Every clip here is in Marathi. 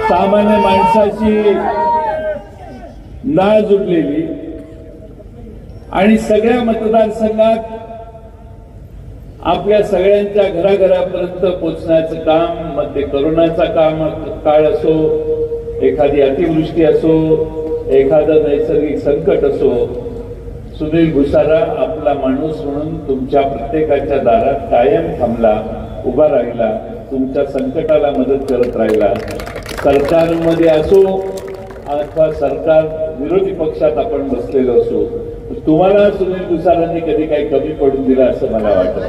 सामान्य माणसाची नाळ जुटलेली आणि सगळ्या मतदारसंघात आपल्या सगळ्यांच्या घराघरापर्यंत पोचण्याचं काम मग ते करोनाचा काम काळ असो एखादी अतिवृष्टी असो एखादं नैसर्गिक संकट असो सुनील भुसारा आपला माणूस म्हणून तुमच्या प्रत्येकाच्या दारात कायम थांबला उभा राहिला. तुमच्या संकटाला मदत करत राहिला. सरकारमध्ये असो अथवा सरकार विरोधी पक्षात आपण बसलेलो असो तुम्हाला सुनील भुसारांनी कधी काही कमी पडून दिला असं मला वाटत.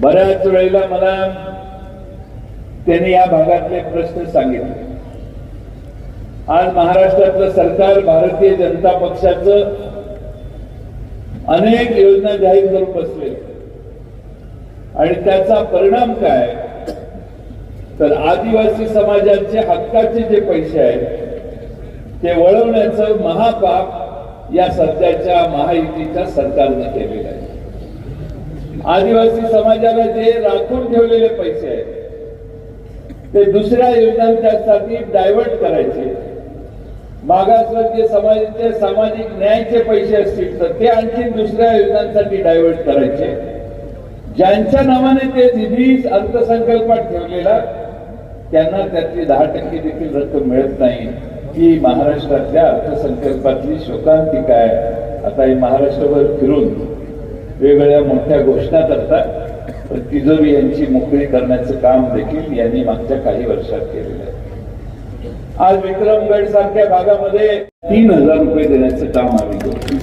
बऱ्याच वेळेला मला त्यांनी या भागातले प्रश्न सांगितले. आज महाराष्ट्रातलं सरकार भारतीय जनता पक्षाचं अनेक योजना जाहीर करून बसले आणि त्याचा परिणाम काय? तर आदिवासी समाजाचे हक्काचे जे पैसे आहेत ते वळवण्याचं महापाप या सध्याच्या महायुतीच्या सरकारने केलेलं आहे. आदिवासी समाजाला जे राखून ठेवलेले पैसे आहेत ते दुसऱ्या योजनांच्यासाठी डायव्हर्ट करायचे. मागासवर्गीय समाजाचे सामाजिक न्यायाचे पैसे असतील तर ते आणखी दुसऱ्या योजनांसाठी डायव्हर्ट करायचे. ज्यांच्या नावाने ते निधी अर्थसंकल्पात ठेवलेला त्यांना त्याची दहा टक्के देखील रक्कम मिळत नाही. ही महाराष्ट्रातल्या अर्थसंकल्पातली शोकांतिका आहे आता हे महाराष्ट्रभर फिरून वेगवेगळ्या मोठ्या घोषणा करतात पण तिजोरी यांची मोकळी करण्याचं काम देखील यांनी मागच्या काही वर्षात केलेलं आहे. आज विक्रमगड सारख्या भागामध्ये तीन हजार रुपये देण्याचं काम आम्ही करतो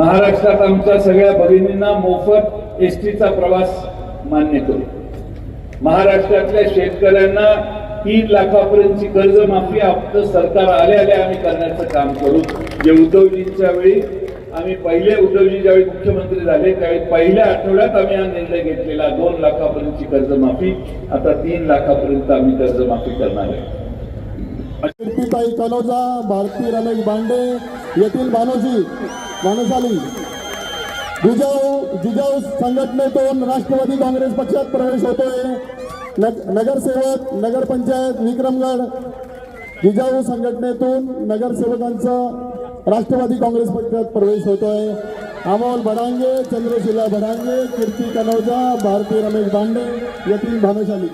महाराष्ट्रात आमच्या सगळ्या भगिनींना मोफत एसटीचा प्रवास मान्य करू. महाराष्ट्रातल्या शेतकऱ्यांना तीन लाखापर्यंतची कर्जमाफी आपलं सरकार आले आले आम्ही करण्याचं काम करू. जे उद्धवजींच्या वेळी आम्ही पहिले उद्धवजी ज्यावेळी मुख्यमंत्री झाले त्यावेळी पहिल्या आठवड्यात आम्ही हा निर्णय घेतलेला. दोन लाखापर्यंतची कर्जमाफी आता तीन लाखापर्यंत आम्ही कर्जमाफी करणार आहे. भारतीय रमेश बांडे येथील भानुजी. भानुशाली जिजाऊ जिजाऊ संघटनेतून राष्ट्रवादी काँग्रेस पक्षात प्रवेश होतोय. नग- नगरसेवक नगरपंचायत विक्रमगड जिजाऊ संघटनेतून नगरसेवकांचा राष्ट्रवादी काँग्रेस पक्षात प्रवेश होतोय. अमोल भडांगे चंद्रशिला भडांगे कीर्ती कनोजा भारती रमेश भांडे यतीन भानुशाली.